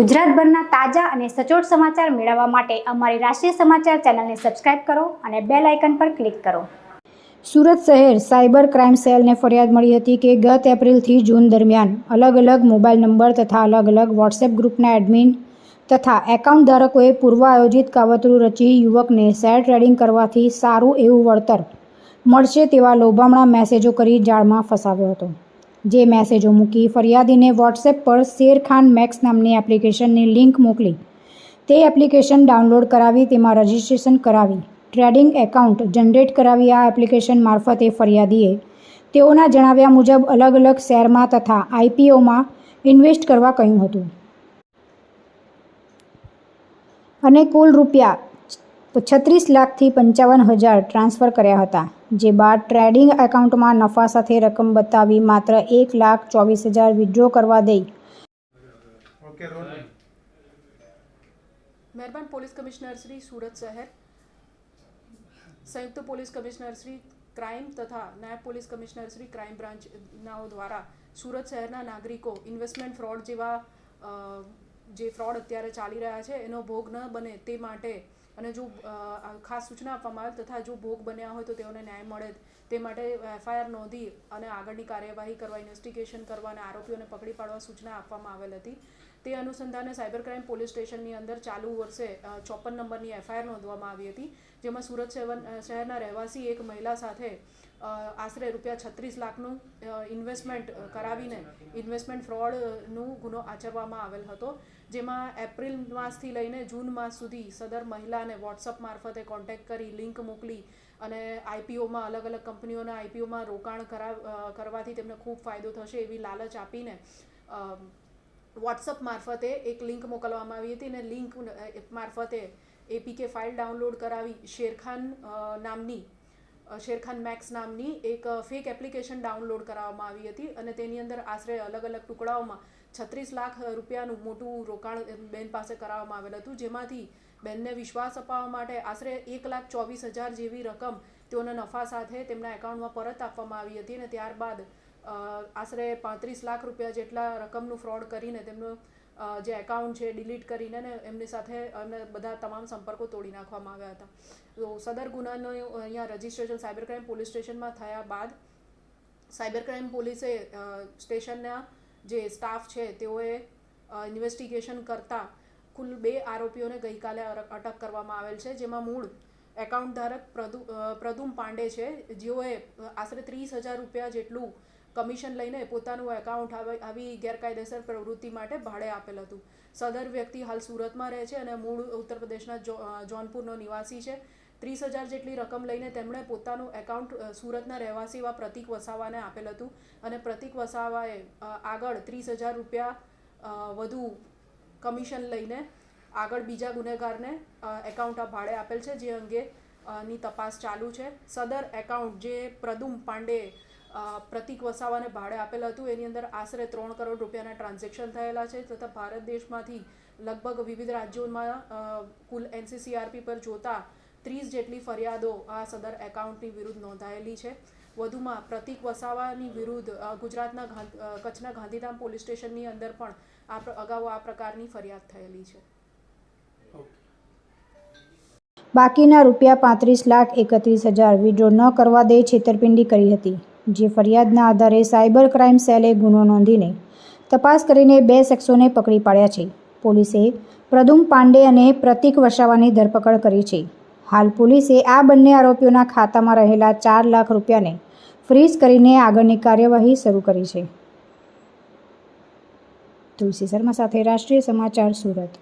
ગુજરાતભરના તાજા અને સચોટ સમાચાર મેળવવા માટે અમારી રાષ્ટ્રીય સમાચાર ચેનલને સબસ્ક્રાઇબ કરો અને બેલ આઇકન પર ક્લિક કરો. સુરત શહેર સાયબર ક્રાઇમ સેલને ફરિયાદ મળી હતી કે ગત એપ્રિલથી જૂન દરમિયાન અલગ અલગ મોબાઈલ નંબર તથા અલગ અલગ વોટ્સએપ ગ્રુપના એડમિન તથા એકાઉન્ટ ધારકોએ પૂર્વ આયોજિત કાવતરું રચી યુવકને શેર ટ્રેડિંગ કરવાથી સારું એવું વળતર મળશે તેવા લોભામણા મેસેજો કરી જાળમાં ફસાવ્યો હતો. જે મેસેજો મૂકી ફરિયાદીને વોટ્સએપ પર શેરખાન મેક્સ નામની એપ્લિકેશનની લિંક મોકલી. તે એપ્લિકેશન ડાઉનલોડ કરાવી, તેમાં રજિસ્ટ્રેશન કરાવી, ટ્રેડિંગ એકાઉન્ટ જનરેટ કરાવી આ એપ્લિકેશન મારફતે ફરિયાદીએ તેઓના જણાવ્યા મુજબ અલગ અલગ શેરમાં તથા આઈપીઓમાં ઇન્વેસ્ટ કરવા કહ્યું હતું. અને કુલ રૂપિયા છત્રીસ લાખથી પંચાવન હજાર ટ્રાન્સફર કર્યા હતા જે બાદ ટ્રેડિંગ એકાઉન્ટમાં નફા સાથે રકમ બતાવી માત્ર એક લાખ ચોવીસ હજાર વિડ્રો કરવા દઈ. ઓકે મહેરબાન પોલીસ કમિશનર શ્રી સુરત શહેર સંયુક્ત પોલીસ કમિશનર શ્રી ક્રાઇમ તથા નાયબ પોલીસ કમિશનર શ્રી ક્રાઇમ બ્રાન્ચનાઓ દ્વારા સુરત શહેરના નાગરિકો ઇન્વેસ્ટમેન્ટ ફ્રોડ જેવા જે ફ્રોડ અત્યારે ચાલી રહ્યા છે એનો ભોગ ન બને તે માટે અને જો ખાસ સૂચના આપવામાં આવે તથા જો ભોગ બન્યા હોય તો તેઓને ન્યાય મળે તે માટે એફઆઈઆર નોંધી અને આગળની કાર્યવાહી કરવા, ઇન્વેસ્ટિગેશન કરવા અને આરોપીઓને પકડી પાડવા સૂચના આપવામાં આવેલ હતી. તે અનુસંધાને સાયબર ક્રાઇમ પોલીસ સ્ટેશનની અંદર ચાલુ વર્ષે ચોપન નંબરની એફઆઈઆર નોંધવામાં આવી હતી, જેમાં સુરત શહેર- શહેરના રહેવાસી એક મહિલા સાથે આશરે રૂપિયા છત્રીસ લાખનું ઇન્વેસ્ટમેન્ટ કરાવીને ઇન્વેસ્ટમેન્ટ ફ્રોડનું ગુનો આચરવામાં આવેલ હતો, જેમાં એપ્રિલ માસથી લઈને જૂન માસ સુધી સદર મહિલાને વોટ્સઅપ મારફતે કોન્ટેક્ટ કરી લિંક મોકલી અને આઈપીઓમાં અલગ અલગ કંપનીઓના આઈપીઓમાં રોકાણ કરાવ કરવાથી તેમને ખૂબ ફાયદો થશે એવી લાલચ આપીને વોટ્સઅપ મારફતે એક લિંક મોકલવામાં આવી હતી અને લિંક મારફતે એપીકે ફાઇલ ડાઉનલોડ કરાવી શેરખાન નામની શેરખાન મેક્સ નામની એક ફેક એપ્લિકેશન ડાઉનલોડ કરાવવામાં આવી હતી અને તેની અંદર આશરે અલગ અલગ ટુકડાઓમાં છત્રીસ લાખ રૂપિયાનું મોટું રોકાણ બેન પાસે કરાવવામાં આવેલ હતું, જેમાંથી બેનને વિશ્વાસ અપાવવા માટે આશરે એક લાખ ચોવીસ હજાર જેવી રકમ તેઓના નફા સાથે તેમના એકાઉન્ટમાં પરત આપવામાં આવી હતી અને ત્યારબાદ આશરે પાંત્રીસ લાખ રૂપિયા જેટલા રકમનું ફ્રોડ કરીને તેમનું જે એકાઉન્ટ છે ડિલીટ કરીને ને એમની સાથે અને બધા તમામ સંપર્કો તોડી નાખવામાં આવ્યા હતા. તો સદર ગુનાનો અહીંયા રજિસ્ટ્રેશન સાયબર ક્રાઇમ પોલીસ સ્ટેશનમાં થયા બાદ, સાયબર ક્રાઇમ પોલીસે સ્ટેશનના જે સ્ટાફ છે તેઓએ ઇન્વેસ્ટિગેશન કરતા કુલ બે આરોપીઓને ગઈકાલે અટક કરવામાં આવેલ છે, જેમાં મૂળ એકાઉન્ટ ધારક પ્રદુ પ્રદુમ પાંડે છે, જેઓએ આશરે ત્રીસ હજાર રૂપિયા જેટલું કમિશન લઈને પોતાનું એકાઉન્ટ આવી ગેરકાયદેસર પ્રવૃત્તિ માટે ભાડે આપેલ હતું. સદર વ્યક્તિ હાલ સુરતમાં રહે છે અને મૂળ ઉત્તર પ્રદેશના જોનપુરનો નિવાસી છે. ત્રીસ હજાર જેટલી રકમ લઈને તેમણે પોતાનું એકાઉન્ટ સુરતના રહેવાસી એવા પ્રતિક વસાવાને આપેલ હતું અને પ્રતિક વસાવાએ આગળ ત્રીસ હજાર રૂપિયા વધુ કમિશન લઈને આગળ બીજા ગુનેગારને એકાઉન્ટ આ ભાડે આપેલ છે, જે અંગે ની તપાસ ચાલુ છે. સદર એકાઉન્ટ જે પ્રદુમ પાંડે પ્રતિક વસાવાને ભાડે આપેલ હતું, એની અંદર આશરે ત્રણ કરોડ રૂપિયાના ટ્રાન્ઝેક્શન થયેલા છે તથા ભારત દેશમાંથી લગભગ વિવિધ રાજ્યોમાં કુલ એનસીસીઆરપી પર જોતા ત્રીસ જેટલી ફરિયાદો આ સદર એકાઉન્ટની વિરુદ્ધ નોંધાયેલી છે. વધુમાં પ્રતિક વસાવાની વિરુદ્ધ ગુજરાતના કચ્છના ગાંધીધામ પોલીસ સ્ટેશનની અંદર પણ આ અગાઉ આ પ્રકારની ફરિયાદ થયેલી છે. બાકીના રૂપિયા પાંત્રીસ લાખ એકત્રીસ હજાર વિડ્રો ન કરવા દે છેતરપિંડી કરી હતી, જે ફરિયાદના આધારે સાયબર ક્રાઇમ સેલે ગુનો નોંધીને તપાસ કરીને બે શખ્સોને પકડી પાડ્યા છે. પોલીસે પ્રદુમ પાંડે અને પ્રતિક વસાવાની ધરપકડ કરી છે. હાલ પોલીસે આ બંને આરોપીઓના ખાતામાં રહેલા ચાર લાખ રૂપિયાને ફ્રીઝ કરીને આગળની કાર્યવાહી શરૂ કરી છે. તુલસી શર્મા સાથે રાષ્ટ્રીય સમાચાર સુરત.